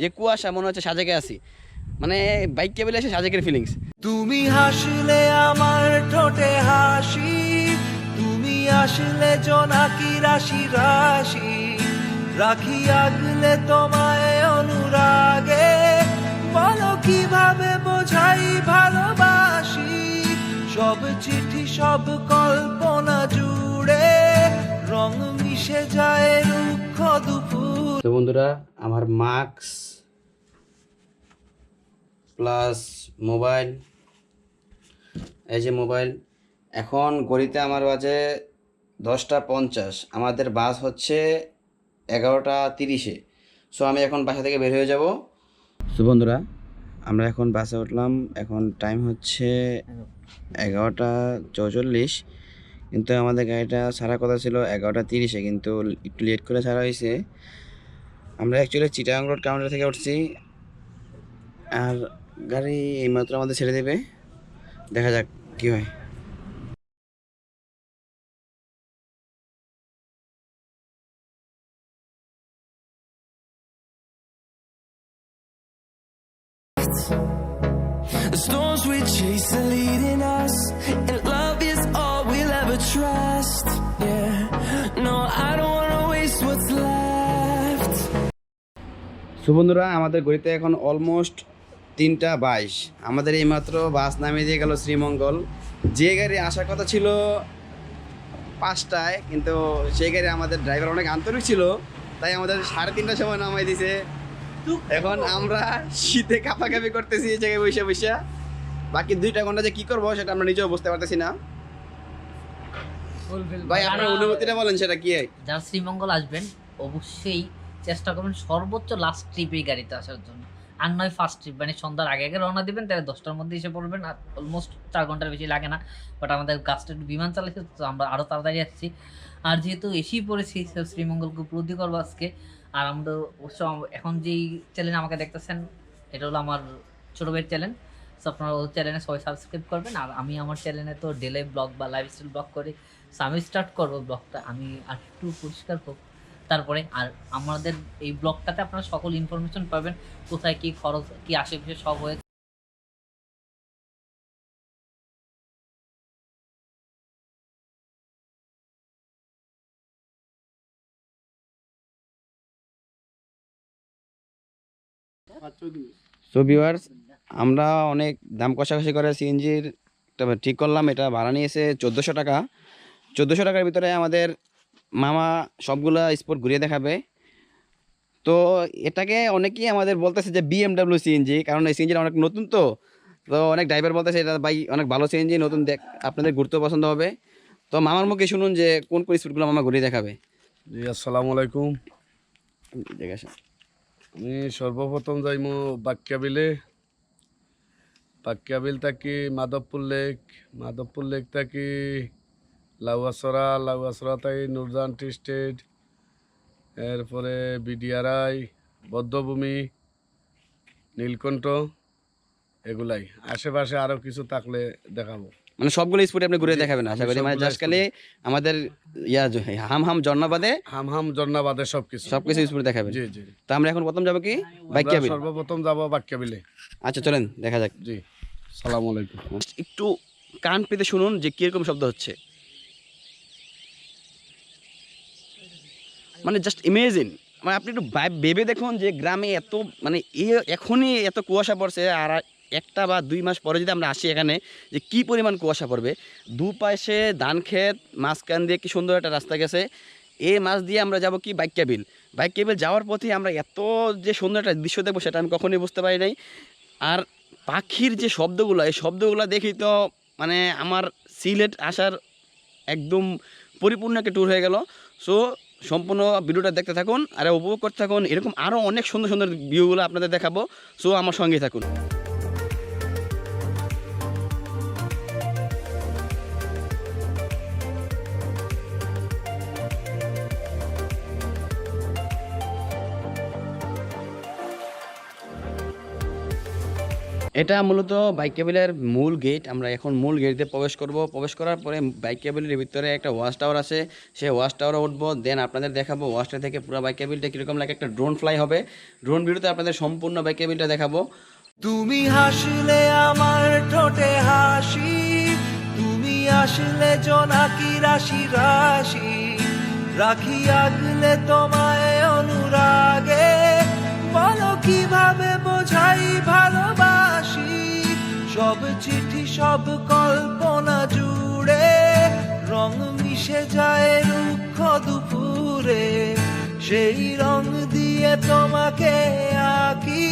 যে কুয়াশা, মনে হচ্ছে সাজেকে আছি। মানে বাইক কেবিলে এসে সাজেকের ফিলিংস তুমি হাসলে আমার ঠোঁটে হাসি, তুমি আসলে জোনাকি রাশি রাশি। রাখি আগলে তোমায় অনুরাগে, বলো কীভাবে বোঝাই ভালোবাসি? সব চিঠি, সব কল্পনা জুড়ে রং মিশে যায় রুক্ষ দুপুর। তো বন্ধুরা, আমার মাস্ক প্লাস মোবাইল। এই যে মোবাইল, এখন গড়িতে আমার বাজে দশটা পঞ্চাশ। আমাদের বাস হচ্ছে এগারোটা তিরিশে। সো আমি এখন বাসা থেকে বের হয়ে যাব। সো বন্ধুরা, আমরা এখন বাসে উঠলাম। এখন টাইম হচ্ছে এগারোটা চৌচল্লিশ। কিন্তু আমাদের গাড়িটা ছাড়া কথা ছিল এগারোটা তিরিশে, কিন্তু একটু লেট করে ছাড়া হয়েছে। আমরা অ্যাকচুয়ালি চিটাগাং রোড কাউন্টার থেকে উঠছি। আর গাড়ি এইমাত্র আমাদের ছেড়ে দেবে। দেখা যাক কী হয়। সো বন্ধুরা আমাদের গড়িতে এখন অলমোস্ট তিনটা বাইশ। আমাদের এইমাত্র বাস নামিয়ে দিয়ে গেল শ্রীমঙ্গল। যে গাড়ি আসার কথা ছিল পাঁচটায় কিন্তু সেই গাড়ি আমাদের ড্রাইভার অনেক আন্তরিক ছিল তাই আমাদের সাড়ে তিনটার সময় নামাই দিছে। এখন আমরা শীতে কাঁপাকাপি করতেছি এই জায়গায় বসে বসে। বাকি দুইটা ঘণ্টা যে কি করব সেটা আমরা নিজেও বুঝতে পারতেছি না। ভাই আপনার অনুভূতিটা বলেন সেটা কি? যারা শ্রীমঙ্গল আসবেন অবশ্যই চেষ্টা করবেন সর্বোচ্চ লাস্ট ট্রিপে গাড়িতে আসার জন্য। আর নয় ফার্স্ট ট্রিপ মানে সন্ধ্যার আগে আগে রওনা দিবেন, তাহলে দশটার মধ্যে এসে পড়বেন, আর অলমোস্ট চার ঘণ্টার বেশি লাগে না বাট আমাদের গাছটা একটু বিমান চালাইছে তো আমরা আরও তাড়াতাড়ি আসছি। আর যেহেতু এসেই পড়েছি শ্রীমঙ্গলকে উপলব্ধি করব আজকে, আর আমরা অবশ্য এখন যেই চ্যানেল আমাকে দেখতেছেন, এটা হলো আমার ছোটো ভাইয়ের চ্যানেল সো আপনারা ওর চ্যানেলে সবাই সাবস্ক্রাইব করবেন, আর আমি আমার চ্যানেলে তো ডেলে ব্লগ বা লাইফস্টাইল ব্লগ করি সো আমি স্টার্ট করব ব্লগটা আমি আর একটু পরিষ্কার হোক তারপরে আর আমাদের এই ব্লগটাতে আপনারা সকল ইনফরমেশন পাবেন, কোথায় কি খরচ, কি আশেপাশে সব হয়ে সো ভিউয়ার্স আমরা অনেক দাম কষাকষি করে সিএনজির ঠিক করলাম, এটা ভাড়া নিয়েছে চোদ্দোশো টাকা। চোদ্দোশো টাকার ভিতরে আমাদের মামা সবগুলা স্পট ঘুরিয়ে দেখাবে। তো এটাকে অনেকেই আমাদের বলতেছে যে বিএমডাব্লিউ সিএনজি কারণ এই সিএনজিটা অনেক নতুন তো। তো অনেক ড্রাইভার বলতেছে এটা ভাই অনেক ভালো সিএনজি নতুন দেখ আপনাদের ঘুরতে পছন্দ হবে। তো মামার মুখে শুনুন যে কোন কোন স্পটগুলো মামা ঘুরিয়ে দেখাবে। জি আসসালামু আলাইকুম। আমি সর্বপ্রথম যাইমু বাক্যাবিলে বাক্যাবিল থাকি মাধবপুর লেক? মাধবপুর লেক থাকি লাউয়াসরা লাউয়াসরা থাকি নুরজান টি স্টেট এরপরে বিডিআরআই বদ্ধভূমি নীলকণ্ঠ এগুলাই। আশেপাশে আরও কিছু থাকলে দেখাবো। মানে সবগুলো স্পটে আপনি ঘুরে দেখাবেন আশা করি। মানে জাস্ট খালি আমাদের ইয়া হাম হাম ঝর্ণাবাদে হাম হাম জন্নাবাদে সব কিছু সবকিছু স্পটে দেখাবেন। জি জি। তো আমরা এখন প্রথম যাব কি? ক্যাবিন সর্বপ্রথম যাব বাক্যাবিলে। আচ্ছা চলেন দেখা যাক। জি সালাম আলাইকুম। একটু কান পেতে শুনুন যে কীরকম শব্দ হচ্ছে। মানে জাস্ট ইমেজিন মানে আপনি একটু ভেবে দেখুন যে গ্রামে এত মানে এখনই এত কুয়াশা পড়ছে আর একটা বা দুই মাস পরে যদি আমরা আসি এখানে, যে কি পরিমাণ কুয়াশা পড়বে। দুপাশে ধান ক্ষেত, মাঝখান দিয়ে কি সুন্দর একটা রাস্তা গেছে। এই মাছ দিয়ে আমরা যাব কি বাইক কেবিল বাইক কেবিল যাওয়ার পথে আমরা এত যে সুন্দর একটা দৃশ্য দেখব সেটা আমি কখনোই বুঝতে পারি নাই। আর পাখির যে শব্দগুলো, এই শব্দগুলো দেখি তো মানে আমার সিলেট আসার একদম পরিপূর্ণ একটা ট্যুর হয়ে গেল। সো সম্পূর্ণ ভিডিওটা দেখতে থাকুন, আর উপভোগ করতে থাকুন। এরকম আরও অনেক সুন্দর সুন্দর ভিউগুলো আপনাদের দেখাবো। সো আমার সঙ্গেই থাকুন। এটা মূলত বাইক কেবিলের মূল গেট আমরা এখন মূল গেট দিয়ে প্রবেশ করব। প্রবেশ করার পরে বাইক কেবিলের ভিতরে একটা ওয়াচ টাওয়ার আছে। সেই ওয়াচ টাওয়ারে উঠবো। দেন আপনাদের দেখাবো টাওয়ার থেকে পুরো বাইক কেবিলটা কীরকম লাগে একটা ড্রোন ফ্লাই হবে। ড্রোন ভিডিওতে আপনাদের সম্পূর্ণ বাইক কেবিলটা দেখাবো। তুমি হাসলে আমার ঠোঁটে হাসি। তুমি আসলে জোনাকি রাশি রাশি। রাখি আগলে তোমায় অনুরাগে। বলো কীভাবে বোঝাই ভালোবাসি? সব চিঠি, সব কল্পনা জুড়ে, রং মিশে যায় রুক্ষ দুপুরে। সেই রং দিয়ে তোমাকে আঁকি,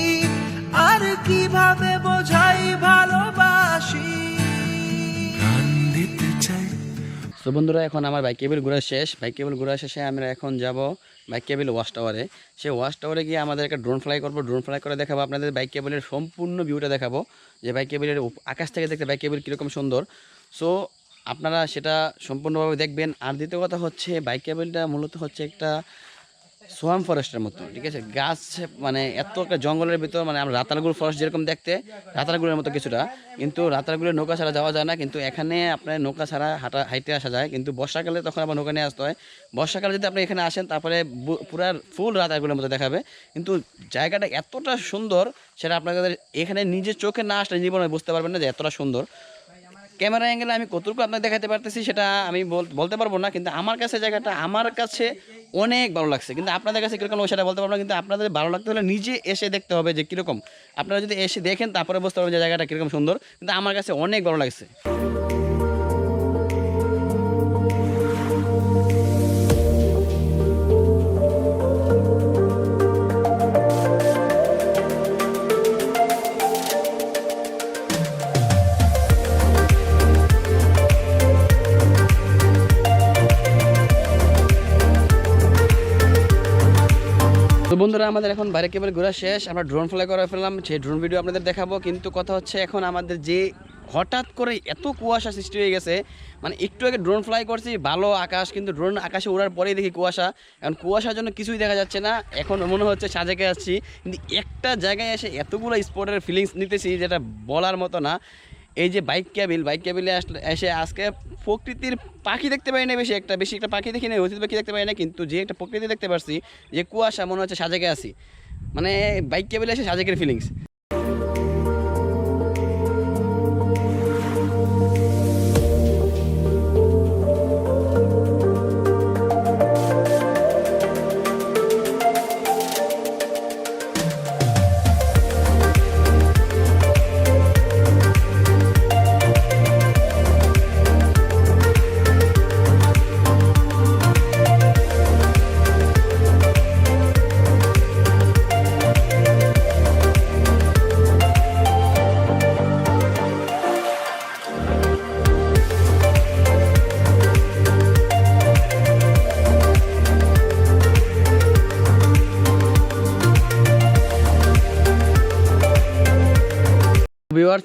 আর কীভাবে বোঝাই ভালোবাসি? তো বন্ধুরা, এখন আমার বাইক কেবিল ঘোরা শেষ। বাইক কেবিল ঘোরা শেষে আমরা এখন যাব বাইক কেবিল ওয়াশ টাওয়ারে। সেই ওয়াশ টাওয়ারে গিয়ে আমাদের একটা ড্রোন ফ্লাই করব। ড্রোন ফ্লাই করে দেখাবো আপনাদের বাইক কেবিলের সম্পূর্ণ ভিউটা দেখাবো। যে বাইক কেবিলের আকাশ থেকে দেখতে বাইক কেবিল কীরকম সুন্দর। সো আপনারা সেটা সম্পূর্ণভাবে দেখবেন। আর দ্বিতীয় কথা হচ্ছে, বাইক কেবিলটা মূলত হচ্ছে একটা সোয়াম ফরেস্টের মতো, ঠিক আছে? গাছ মানে এত একটা জঙ্গলের ভিতর মানে আমরা রাতারগুল ফরেস্ট যেরকম দেখতে রাতারগুলের মতো কিছুটা। কিন্তু রাতারগুলের নৌকা ছাড়া যাওয়া যায় না, কিন্তু এখানে আপনার নৌকা ছাড়া হাঁটা, হাইটে আসা যায়। কিন্তু বর্ষাকালে তখন আবার নৌকা নিয়ে আসতে হয়। বর্ষাকালে যদি আপনি এখানে আসেন, তারপরে পুরা ফুল রাতারগুলের মতো দেখাবে। কিন্তু জায়গাটা এতটা সুন্দর, সেটা আপনাদের এখানে নিজের চোখে না আসলে জীবনে বুঝতে পারবেন না যে এতটা সুন্দর। ক্যামেরা অ্যাঙ্গেলে আমি কতটুকু আপনাকে দেখাতে পারতেছি সেটা আমি বল- বলতে পারব না, কিন্তু আমার কাছে জায়গাটা আমার কাছে অনেক ভালো লাগছে। কিন্তু আপনাদের কাছে কীরকম সেটা বলতে পারব না, কিন্তু আপনাদের ভালো লাগতে হলে নিজে এসে দেখতে হবে যে কীরকম। আপনারা যদি এসে দেখেন, তারপরে বুঝতে পারবেন যে জায়গাটা কীরকম সুন্দর, কিন্তু আমার কাছে অনেক ভালো লাগছে। তো বন্ধুরা, আমাদের এখন বাইরে কেবল ঘোরা শেষ। আমরা ড্রোন ফ্লাই করে ফেললাম, সেই ড্রোন ভিডিও আপনাদের দেখাবো। কিন্তু কথা হচ্ছে, এখন আমাদের যে হঠাৎ করে এত কুয়াশা সৃষ্টি হয়ে গেছে মানে একটু আগে ড্রোন ফ্লাই করছি, ভালো আকাশ, কিন্তু ড্রোন আকাশে ওড়ার পরেই দেখি কুয়াশা। এখন কুয়াশার জন্য কিছুই দেখা যাচ্ছে না। এখন মনে হচ্ছে সাজেকে আসছি। কিন্তু একটা জায়গায় এসে এতগুলো স্পটের ফিলিংস নিতেছি, যেটা বলার মতো না। এই যে বাইক ক্যাবিল, বাইক ক্যাবিলে আসলে এসে আজকে প্রকৃতির পাখি দেখতে পাই না বেশি একটা বেশি একটা পাখি দেখি না অতীত পাখি দেখতে পাই না কিন্তু যে একটা প্রকৃতি দেখতে পারছি, যে কুয়াশা মনে হচ্ছে সাজেকে আসি মানে বাইক ক্যাবিলে এসে সাজেকের ফিলিংস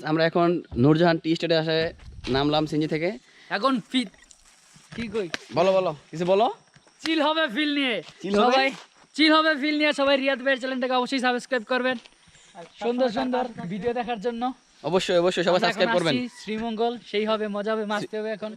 আমরা এখন নূরজাহান টি স্টেটে আসে নামলাম সিঞ্জি থেকে। এখন ফিট কি কই? বলো বলো কিছু বলো? চিল হবে ফিল নিয়ে। চিল হবে? সবাই চিল হবে ফিল নিয়ে সবাই রিয়াদ ভাইয়ের চ্যানেলটাকে অবশ্যই সাবস্ক্রাইব করবেন। সুন্দর সুন্দর ভিডিও দেখার জন্য। অবশ্যই অবশ্যই সবাই সাবস্ক্রাইব করবেন। শ্রীমঙ্গল সেই হবে মজা হবে মাস্তি হবে এখন।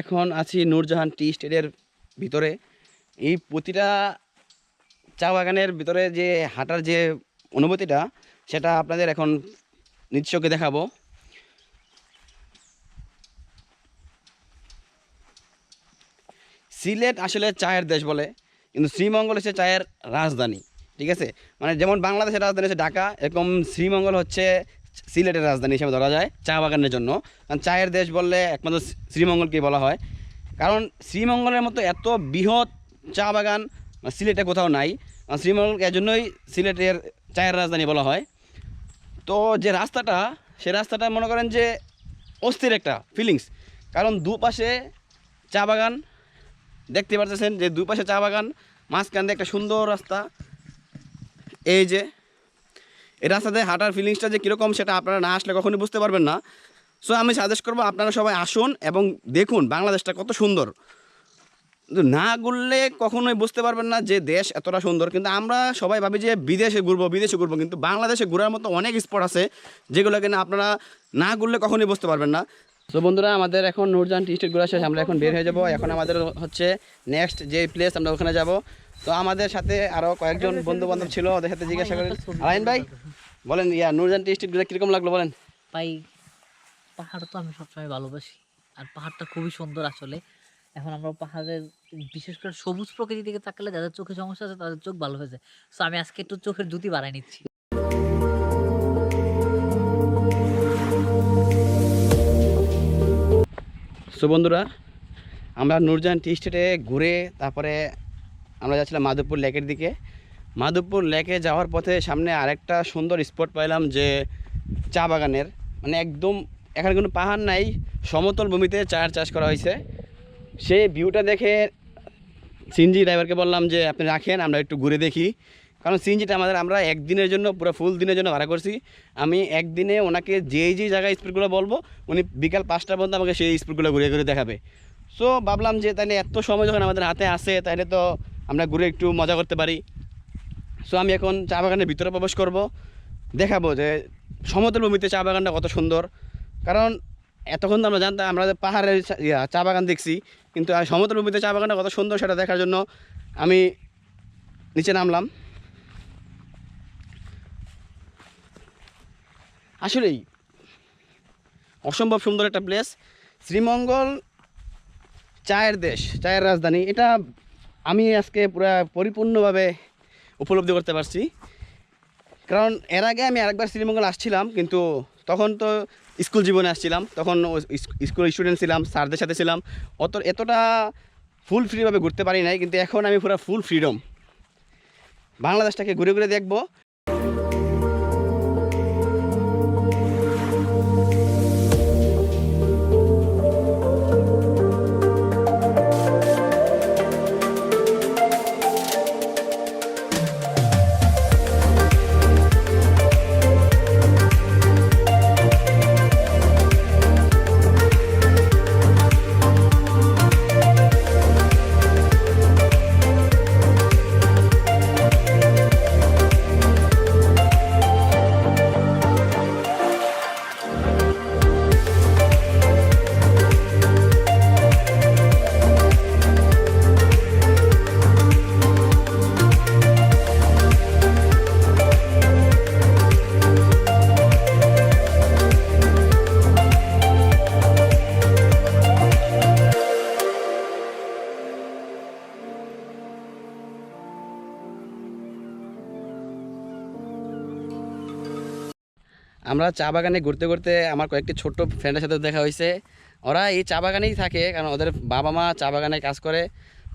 এখন আছি নূরজাহান টি স্টেটের ভিতরে। এই প্রতিটা চা বাগানের ভিতরে যে হাঁটার যে অনুভূতিটা, সেটা আপনাদের এখন নিজ দেখাবো। সিলেট আসলে চায়ের দেশ বলে, কিন্তু শ্রীমঙ্গল হচ্ছে চায়ের রাজধানী, ঠিক আছে? মানে যেমন বাংলাদেশের রাজধানী হচ্ছে ঢাকা, এরকম শ্রীমঙ্গল হচ্ছে সিলেটের রাজধানী হিসেবে ধরা যায় চা বাগানের জন্য। কারণ চায়ের দেশ বললে একমাত্র শ্রীমঙ্গলকেই বলা হয়। কারণ শ্রীমঙ্গলের মতো এত বৃহৎ চা বাগান সিলেটে কোথাও নাই। শ্রীমঙ্গল এর জন্যই সিলেটের চায়ের রাজধানী বলা হয়। তো যে রাস্তাটা, সে রাস্তাটা মনে করেন যে অস্থির একটা ফিলিংস কারণ দুপাশে চা বাগান, দেখতে পারতেছেন যে দুপাশে চা বাগান, মাঝখান দিয়ে একটা সুন্দর রাস্তা। এই যে এই রাস্তাতে হাঁটার ফিলিংসটা যে কীরকম সেটা আপনারা না আসলে কখনোই বুঝতে পারবেন না। সো আমি সাজেস্ট করব আপনারা সবাই আসুন এবং দেখুন বাংলাদেশটা কত সুন্দর। না ঘুরলে কখনোই বুঝতে পারবেন না যে দেশ এতটা সুন্দর। কিন্তু আমরা সবাই ভাবি যে বিদেশে ঘুরবো বিদেশে ঘুরবো। কিন্তু বাংলাদেশে ঘোরার মতো অনেক স্পট আছে যেগুলো কিনা আপনারা না ঘুরলে কখনোই বুঝতে পারবেন না। তো বন্ধুরা, আমাদের এখন নূরজান টি স্টেট ঘোরা শেষ আমরা এখন বের হয়ে যাব। এখন আমাদের হচ্ছে নেক্সট যে প্লেস আমরা ওখানে যাব। তো আমাদের সাথে আরও কয়েকজন বন্ধু বান্ধব ছিল ওদের সাথে জিজ্ঞাসা করেন আলাইন ভাই বলেন ইয়া নুরজান টি ঘুরে কীরকম লাগল বলেন? ভাই পাহাড় তো আমি সবসময় ভালোবাসি আর পাহাড়টা খুবই সুন্দর আসলে। এখন আমরা পাহাড়ের বিশেষ করে সবুজ প্রকৃতি দিকে তাকালে যাদের চোখে সমস্যা আছে তাদের চোখ ভালো হয়ে যায় সো আমি আজকে একটু চোখের জুতি বাড়াই নিচ্ছি। সো বন্ধুরা আমরা নুরজান টি স্টেটে ঘুরে তারপরে আমরা যাচ্ছিলাম মাধবপুর লেকের দিকে। মাধবপুর লেকে যাওয়ার পথে সামনে আরেকটা সুন্দর স্পট পাইলাম যে চা বাগানের। মানে একদম এখানে কোনো পাহাড় নাই, সমতল ভূমিতে চায়ের চাষ করা হয়েছে। সেই ভিউটা দেখে সিনজি ড্রাইভারকে বললাম যে, আপনি রাখেন, আমরা একটু ঘুরে দেখি। কারণ সিনজিটা আমাদের, আমরা একদিনের জন্য, পুরো ফুল দিনের জন্য ভাড়া করছি। আমি একদিনে ওনাকে যেই যেই জায়গায় স্পিডগুলো বলব, উনি বিকাল পাঁচটা পর্যন্ত আমাকে সেই স্পিডগুলো ঘুরে ঘুরে দেখাবে। সো ভাবলাম যে তাহলে এত সময় যখন আমাদের হাতে আসে তাহলে তো আমরা ঘুরে একটু মজা করতে পারি। সো আমি এখন চা বাগানের ভিতরে প্রবেশ করব। দেখাবো যে সমতল ভূমিতে চা বাগানটা কত সুন্দর। কারণ এতক্ষণ তো আমরা জানতাম, আমরা পাহাড়ের চা- বাগান দেখছি। কিন্তু সমতল ভূমিতে চা বাগানটা কত সুন্দর সেটা দেখার জন্য আমি নিচে নামলাম। আসলেই অসম্ভব সুন্দর একটা প্লেস শ্রীমঙ্গল চায়ের দেশ, চায়ের রাজধানী। এটা আমি আজকে পুরা পরিপূর্ণভাবে উপলব্ধি করতে পারছি। কারণ এর আগে আমি আরেকবার শ্রীমঙ্গল আসছিলাম, কিন্তু তখন তো স্কুল জীবনে আসছিলাম, তখন স্কুল স্টুডেন্ট ছিলাম, স্যারদের সাথে ছিলাম, অত, এতটা ফুল ফ্রিভাবে ঘুরতে পারি নাই, কিন্তু এখন আমি পুরো ফুল ফ্রিডম। বাংলাদেশটাকে ঘুরে ঘুরে দেখব আমরা চা বাগানে ঘুরতে ঘুরতে আমার কয়েকটি ছোট্ট ফ্রেন্ডের সাথে দেখা হয়েছে। ওরা এই চা বাগানেই থাকে কারণ ওদের বাবা মা চা বাগানে কাজ করে।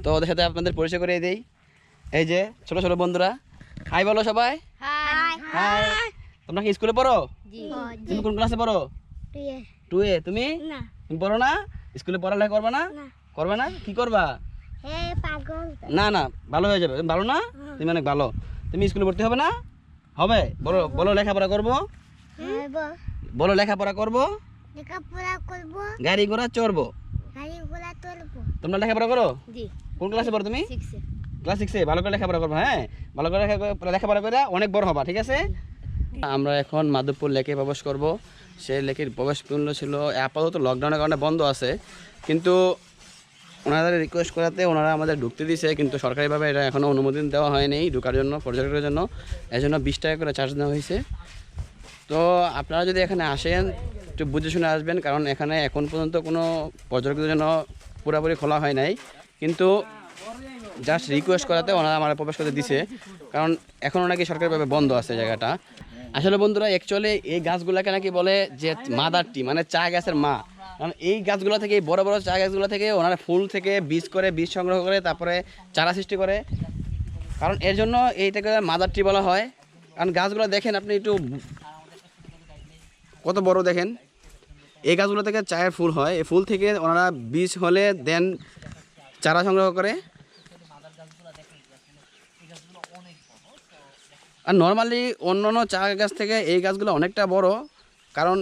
তো ওদের সাথে আপনাদের পরিচয় করে দিই। এই যে ছোট ছোট বন্ধুরা। হাই বলো সবাই। হাই তোমরা কি স্কুলে পড়ো? তুমি কোন ক্লাসে পড়ো? টু এ তুমি? না। তুমি পড়ো না? স্কুলে পড়ালেখা করবে না। করবে না? কি করবা? না না ভালো হয়ে যাবে। তুমি ভালো না? তুমি অনেক ভালো। তুমি স্কুলে ভর্তি হবে না? হবে। বলো বলো লেখাপড়া করব? বলো লেখাপড়া করব? লেখাপড়া করব। গাড়ি ঘোড়া চড়বো? গাড়ি ঘোড়া তুলবো তোমরা লেখাপড়া করো? জি। কোন ক্লাসে পড়ো তুমি? ক্লাস সিক্সে ভালো করে লেখাপড়া করব হ্যাঁ? ভালো করে লেখা- লেখাপড়া করে অনেক বড় হবা ঠিক আছে? আমরা এখন মাধবপুর লেকে প্রবেশ করব। সেই লেকের প্রবেশ মূল্য ছিল। আপাতত লকডাউনের কারণে বন্ধ আছে। কিন্তু ওনাদের রিকোয়েস্ট করাতে ওনারা আমাদের ঢুকতে দিয়েছে। কিন্তু সরকারিভাবে এটা এখনও অনুমোদন দেওয়া হয়নি ঢোকার জন্য পর্যটকের জন্য। এই জন্য বিশ টাকা করে চার্জ নেওয়া হয়েছে। তো আপনারা যদি এখানে আসেন, একটু বুঝে শুনে আসবেন, কারণ এখানে এখন পর্যন্ত কোনো পর্যটকদের জন্য পুরোপুরি খোলা হয় নাই। কিন্তু জাস্ট রিকোয়েস্ট করাতে ওনারা আমার প্রবেশ করতে দিছে, কারণ এখনও নাকি সরকারিভাবে বন্ধ আছে জায়গাটা। আসলে বন্ধুরা অ্যাকচুয়ালি এই গাছগুলোকে নাকি বলে যে মাদার টি মানে চা গাছের মা। কারণ এই গাছগুলো থেকে, বড় বড় চা গাছগুলো থেকে ওনারা ফুল থেকে বীজ করে, বীজ সংগ্রহ করে, তারপরে চারা সৃষ্টি করে। কারণ এর জন্য এইটাকে মাদার ট্রি বলা হয়। কারণ গাছগুলো দেখেন, আপনি একটু কত বড় দেখেন? এই গাছগুলো থেকে চায়ের ফুল হয়। এই ফুল থেকে ওনারা বীজ হলে দেন, চারা সংগ্রহ করে। আর নর্মালি অন্য অন্য চা গাছ থেকে এই গাছগুলো অনেকটা বড়, কারণ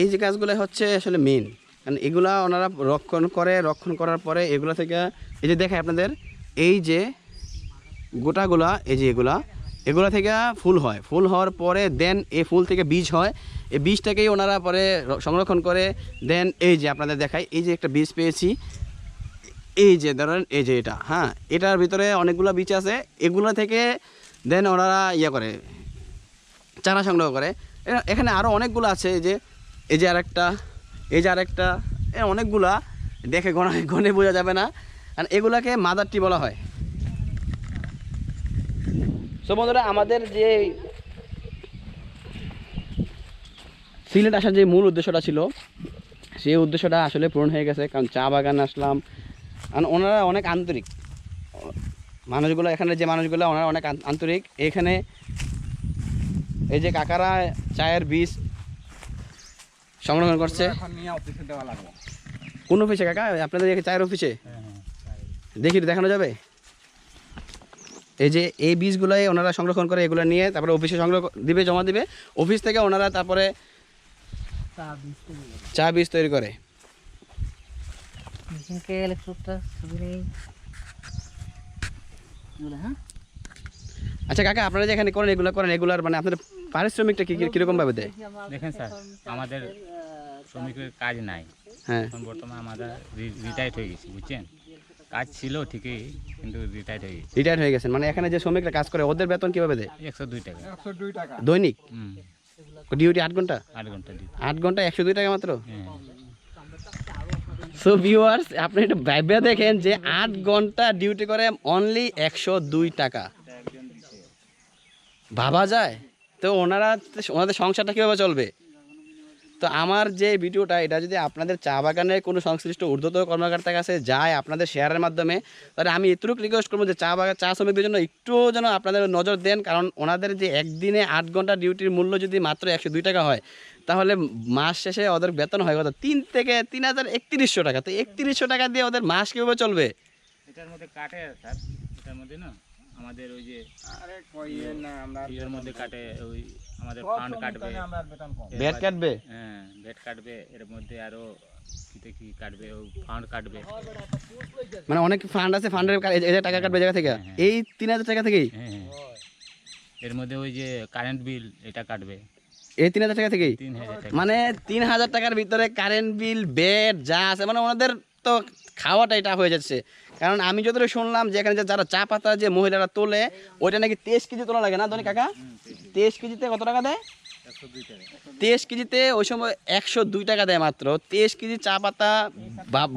এই যে গাছগুলো হচ্ছে আসলে মেন কারণ এগুলা ওনারা রক্ষণ করে, রক্ষণ করার পরে এগুলো থেকে, এই যে দেখায় আপনাদের, এই যে গোটাগুলা, এই যে এগুলা এগুলা থেকে ফুল হয়। ফুল হওয়ার পরে দেন এই ফুল থেকে বীজ হয়। এই বীজটাকেই ওনারা পরে সংরক্ষণ করে দেন। এই যে আপনাদের দেখায় এই যে একটা বীজ পেয়েছি। এই যে ধরেন, এই যে এটা হ্যাঁ? এটার ভিতরে অনেকগুলো বীজ আছে। এগুলো থেকে দেন ওনারা ইয়ে করে, চারা সংগ্রহ করে। এখানে আরও অনেকগুলো আছে। এই যে এই যে আরেকটা, এই যে আরেকটা, এ অনেকগুলা। দেখে গণে গণে বোঝা যাবে না। আর এগুলাকে মাদার টি বলা হয়। সো বন্ধুরা, আমাদের যে সিলেট আসার যে মূল উদ্দেশ্যটা ছিল সেই উদ্দেশ্যটা আসলে পূরণ হয়ে গেছে। কারণ চা বাগান আসলাম। আর ওনারা অনেক আন্তরিক। মানুষগুলো এখানে যে মানুষগুলো ওনারা অনেক আন্তরিক। এখানে এই যে কাকারা চায়ের বীজ সংরক্ষণ করছে। কোন অফিসে কাকা? আপনাদের চায়ের অফিসে দেখি দেখানো যাবে? এই যে এই বীজগুলোই ওনারা সংরক্ষণ করে এগুলো নিয়ে তারপরে অফিসে সংগ্রহ দিবে জমা দিবে। অফিস থেকে ওনারা তারপরে চা বীজ তৈরি করে। হ্যাঁ? আচ্ছা কাকা আপনারা যে এখানে করেন এগুলো করেন এগুলার মানে আপনাদের পারিশ্রমিকটা কি কীরকম ভাবে দেয়? দেখেন স্যার আমাদের শ্রমিকের কাজ নাই। হ্যাঁ। এখন বর্তমানে আমরা রিটায়ার্ড হয়ে গেছি বুঝছেন? কাজ ছিল ঠিকই কিন্তু রিটায়ার্ড হয়ে গেছি। রিটায়ার হয়ে গেছেন মানে এখানে যে শ্রমিকরা কাজ করে ওদের বেতন কীভাবে দেয়? একশো দুই টাকা। দৈনিক? হুম। ডিউটি আট ঘণ্টা? আট ঘণ্টা আট ঘণ্টা একশো দুই টাকা মাত্র? হ্যাঁ। সো ভিউয়ার্স আপনি একটু ভাইবে দেখেন যে আট ঘণ্টা ডিউটি করে অনলি একশো দুই টাকা। ভাবা যায়? তো ওনারা ওনাদের সংসারটা কীভাবে চলবে? তো আমার যে ভিডিওটা, এটা যদি আপনাদের চা বাগানের কোনো সংশ্লিষ্ট ঊর্ধ্বতর কর্মকর্তার কাছে যায় আপনাদের শেয়ারের মাধ্যমে, তাহলে আমি এতটুকু রিকোয়েস্ট করব যে চা বাগান চা শ্রমিকদের জন্য একটু যেন আপনাদের নজর দেন। কারণ ওনাদের যে একদিনে আট ঘণ্টা ডিউটির মূল্য যদি মাত্র একশো দুই টাকা হয়, তাহলে মাস শেষে ওদের বেতন হয় কত? তিন থেকে তিন হাজার একত্রিশশো টাকা। তো একত্রিশশো টাকা দিয়ে ওদের মাস কীভাবে চলবে? এটার মধ্যে কাটে, স্যার। এটার মধ্যে না আমাদের ওই যে ইয়ের মধ্যে কাটে ওই আমাদের ফান্ড কাটবে। ব্যাট কাটবে? হ্যাঁ ভেট কাটবে এর মধ্যে আরও কিতে কি কাটবে ওই ফান্ড কাটবে। মানে অনেক ফান্ড আছে ফান্ডের টাকা কাটবে জায়গা থেকে? এই তিন হাজার টাকা থেকেই? হ্যাঁ হ্যাঁ। এর মধ্যে ওই যে কারেন্ট বিল এটা কাটবে। এই তিন হাজার টাকা থেকেই? তিন হাজার টাকা। মানে তিন হাজার টাকার ভিতরে কারেন্ট বিল বেড যা আছে মানে ওনাদের তো খাওয়াটা এটা হয়ে যাচ্ছে। কারণ আমি যতটা শুনলাম যে এখানে যারা চা পাতা যে মহিলারা তোলে, ওইটা নাকি তেইশ কেজি তোলা লাগে না, ধনী কাকা? তেইশ কেজিতে কত টাকা দেয়? তেইশ কেজিতে ওই সময় একশো দুই টাকা দেয় মাত্র। তেইশ কেজি চা পাতা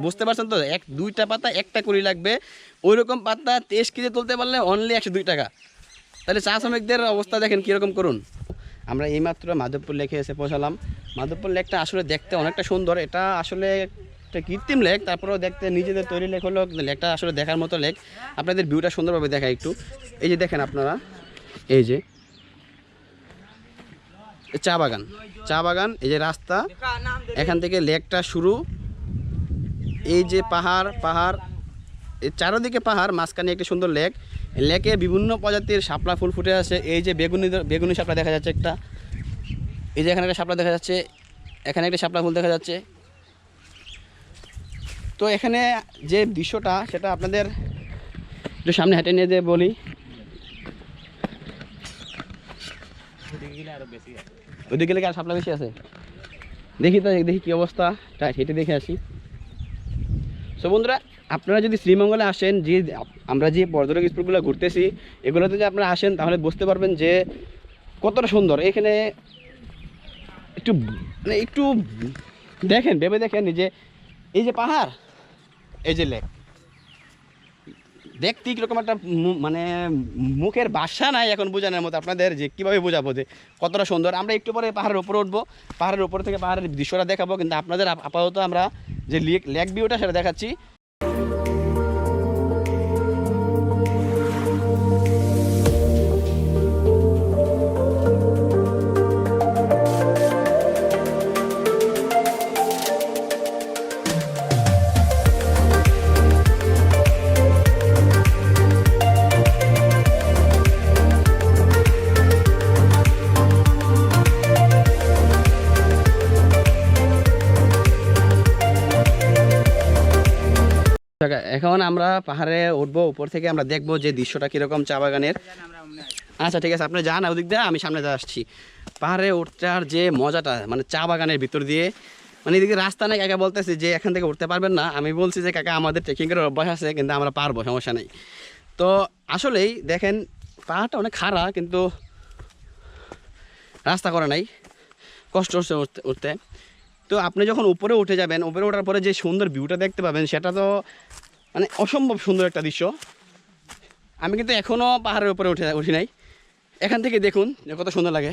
বুঝতে পারছেন তো? এক, দুইটা পাতা একটা কুড়ি লাগবে। ওই রকম পাতা তেইশ কেজি তুলতে পারলে অনলি একশো দুই টাকা। তাহলে চা শ্রমিকদের অবস্থা দেখেন কীরকম করুন। আমরা এইমাত্র মাধবপুর লেখে এসে পৌঁছালাম। মাধবপুর লেকটা আসলে দেখতে অনেকটা সুন্দর। এটা আসলে একটা কৃত্রিম লেক, তারপরেও দেখতে নিজেদের তৈরি লেক হলো লেকটা আসলে দেখার মতো লেক। আপনাদের ভিউটা সুন্দরভাবে দেখা একটু। এই যে দেখেন আপনারা, এই যে চা বাগান। চা বাগান, এই যে রাস্তা, এখান থেকে লেকটা শুরু। এই যে পাহাড় পাহাড়, এই চারোদিকে পাহাড়, মাঝখানে একটি সুন্দর লেক। লেকে বিভিন্ন প্রজাতির শাপলা ফুল ফুটে আছে। এই যে বেগুনি বেগুনি শাপলা দেখা যাচ্ছে একটা। এই যে এখানে একটা শাপলা দেখা যাচ্ছে। এখানে একটা শাপলা ফুল দেখা যাচ্ছে। তো এখানে যে দৃশ্যটা, সেটা আপনাদের একটু সামনে হেঁটে নিয়ে যেয়ে বলি। ওদিকে গেলে আরও শাপলা বেশি আছে? দেখি তো, দেখি কী অবস্থা। হেঁটে দেখে আসি। সো বন্ধুরা, আপনারা যদি শ্রীমঙ্গলে আসেন, যে আমরা যে পর্যটক স্পটগুলো ঘুরতেছি, এগুলোতে যদি আপনারা আসেন, তাহলে বুঝতে পারবেন যে কতটা সুন্দর। এখানে একটু মানে একটু দেখেন, ভেবে দেখেন যে এই যে পাহাড় এই যে লেক। দেখতে কীরকম একটা মানে মুখের বাসা নাই এখন বোঝানোর মতো আপনাদের যে কীভাবে বোঝাবো যে কতটা সুন্দর। আমরা একটু পরে পাহাড়ের উপরে উঠবো। পাহাড়ের উপর থেকে পাহাড়ের দৃশ্যটা দেখাবো, কিন্তু আপনাদের আপাতত আমরা যে লেক লেক ভিউটা সেটা দেখাচ্ছি। আমরা পাহাড়ে উঠবো, উপর থেকে আমরা দেখব যে দৃশ্যটা কীরকম চা বাগানের। আচ্ছা ঠিক আছে, আপনি যান, ওদিক দিয়ে আমি সামনে দিয়ে আসছি। পাহাড়ে উঠার যে মজাটা মানে চা বাগানের ভিতর দিয়ে মানে এদিকে রাস্তা নেই, কাকা বলতেছে যে এখান থেকে উঠতে পারবেন না। আমি বলছি যে, কাকা, আমাদের ট্রেকিংয়ের অভ্যাস আছে, কিন্তু আমরা পারব, সমস্যা নেই। তো আসলেই দেখেন, পাহাড়টা অনেক খাড়া, কিন্তু রাস্তা করা নাই, কষ্ট হচ্ছে উঠতে তো আপনি যখন উপরে উঠে যাবেন, উপরে ওঠার পরে যে সুন্দর ভিউটা দেখতে পাবেন, সেটা তো মানে অসম্ভব সুন্দর একটা দৃশ্য। আমি কিন্তু এখনও পাহাড়ের উপরে উঠে উঠি নাই। এখান থেকে দেখুন যে কত সুন্দর লাগে।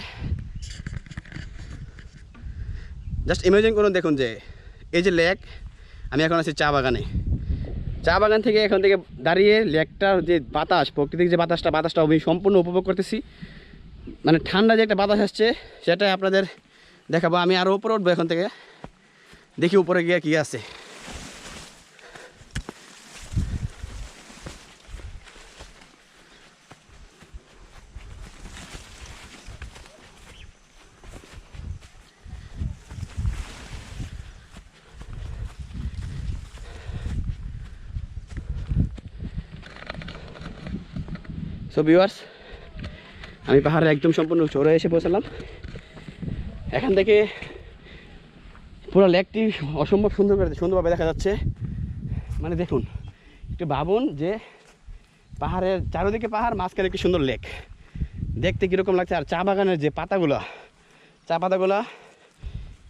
জাস্ট ইমাজিন করুন, দেখুন যে এই যে লেক আমি এখন আছি চা বাগানে। চা বাগান থেকে এখন থেকে দাঁড়িয়ে লেকটার যে বাতাস, প্রকৃতির যে বাতাসটা বাতাসটা আমি সম্পূর্ণ উপভোগ করতেছি। মানে ঠান্ডা যে একটা বাতাস আসছে সেটা আপনাদের দেখাবো। আমি আরও উপরে উঠবো এখন থেকে। দেখি উপরে গিয়ে কী আছে। সো ভিউয়ার্স আমি পাহাড়ে একদম সম্পূর্ণ চড়ে এসে পৌঁছালাম। এখান থেকে পুরো লেকটি অসম্ভব সুন্দর করে সুন্দরভাবে দেখা যাচ্ছে। মানে দেখুন, একটু ভাবুন যে পাহাড়ের চারিদিকে পাহাড়, মাঝখানে একটি সুন্দর লেক। দেখতে কীরকম লাগছে, আর চা বাগানের যে পাতাগুলো, চা পাতাগুলো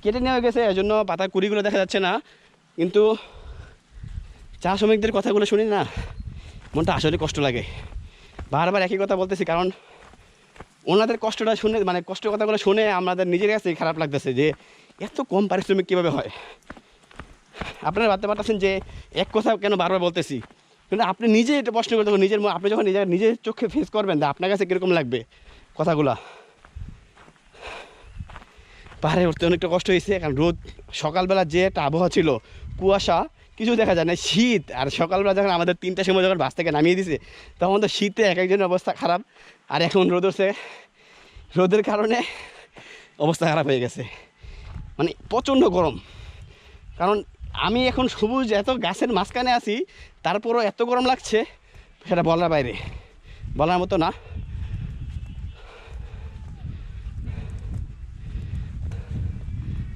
কেটে নেওয়া গেছে, এজন্য পাতার কুড়িগুলো দেখা যাচ্ছে না। কিন্তু চা শ্রমিকদের কথাগুলো শুনি না, মনটা আসলে কষ্ট লাগে। বারবার একই কথা বলতেছি, কারণ ওনাদের কষ্টটা শুনে মানে কষ্টের কথাগুলো শুনে আমাদের নিজের কাছেই খারাপ লাগতেছে যে এত কম পারিশ্রমিক কীভাবে হয়? আপনারা ভাবতে পারতেছেন যে এক কথা কেন বারবার বলতেছি? কিন্তু আপনি নিজে এটা প্রশ্ন করতে নিজের আপনি যখন নিজের নিজের চোখে ফেস করবেন আপনার কাছে কীরকম লাগবে কথাগুলা? পাহাড়ে উঠতে অনেকটা কষ্ট হয়েছে, কারণ রোদ সকালবেলা যে একটা আবহাওয়া ছিল, কুয়াশা কিছু দেখা যায় না। শীত, আর সকালবেলা যখন আমাদের তিনটার সময় যখন বাস থেকে নামিয়ে দিছে, তখন তো শীতে এক একজনের অবস্থা খারাপ। আর এখন রোদ উঠছে। রোদের কারণে অবস্থা খারাপ হয়ে গেছে। মানে প্রচণ্ড গরম। কারণ আমি এখন সবুজ এত গাছের মাঝখানে আছি, তারপরও এত গরম লাগছে, সেটা বলার বাইরে। বলার মতো না।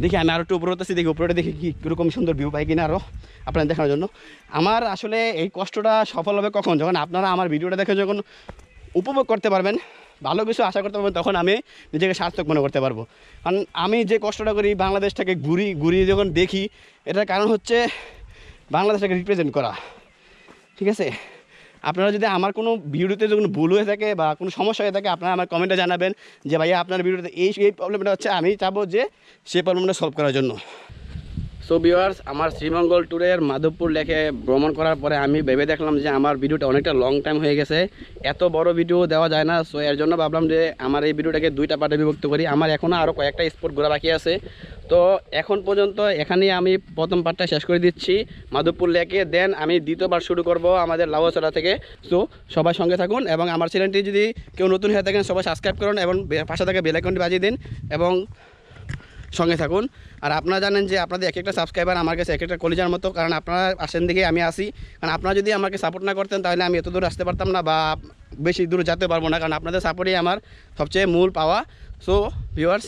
দেখি আমি আরও একটু উপরে উঠতেছি, দেখি উপরে দেখি কি সুন্দর ভিউ পাই কিনা আরও আপনাদের দেখানোর জন্য। আমার আসলে এই কষ্টটা সফল হবে কখন? যখন আপনারা আমার ভিডিওটা দেখে যখন উপভোগ করতে পারবেন, ভালো কিছু আশা করতে পারবেন, তখন আমি নিজেকে সার্থক মনে করতে পারব। কারণ আমি যে কষ্টটা করি বাংলাদেশটাকে ঘুরি ঘুরি যখন দেখি, এটার কারণ হচ্ছে বাংলাদেশটাকে রিপ্রেজেন্ট করা। ঠিক আছে? আপনারা যদি আমার কোনো ভিডিওতে যখন ভুল হয়ে থাকে বা কোনো সমস্যা হয়ে থাকে, আপনারা আমার কমেন্টে জানাবেন যে, ভাইয়া, আপনার ভিডিওতে এই এই প্রবলেমটা হচ্ছে। আমি চাবো যে, সেই প্রবলেমটা সলভ করার জন্য। সো ভিউয়ার্স আমার শ্রীমঙ্গল ট্যুরের মাধবপুর লেখে ভ্রমণ করার পরে আমি ভেবে দেখলাম যে, আমার ভিডিওটা অনেকটা লং টাইম হয়ে গেছে। এত বড় ভিডিও দেওয়া যায় না। সো এর জন্য ভাবলাম যে, আমার এই ভিডিওটাকে দুইটা পার্টে বিভক্ত করি। আমার এখনও আরও কয়েকটা স্পট ঘোরা বাকি আছে। তো এখন পর্যন্ত এখানেই আমি প্রথম পার্টটা শেষ করে দিচ্ছি। মাধবপুর লেকে দেন আমি দ্বিতীয়বার শুরু করব আমাদের লাউচড়া থেকে। সো সবাই সঙ্গে থাকুন এবং আমার চ্যানেলটি যদি কেউ নতুন হয়ে থাকেন, সবাই সাবস্ক্রাইব করুন এবং পাশে থেকে বেল আইকনটি বাজিয়ে দিন এবং সঙ্গে থাকুন। আর আপনারা জানেন যে আপনাদের এক একটা সাবস্ক্রাইবার আমার কাছে এক একটা কলিজার মতো, কারণ আপনারা আসেন দিকে আমি আসি। কারণ আপনারা যদি আমাকে সাপোর্ট না করতেন, তাহলে আমি এত দূর আসতে পারতাম না বা বেশি দূর যেতে পারব না, কারণ আপনাদের সাপোর্টই আমার সবচেয়ে মূল পাওয়া। So viewers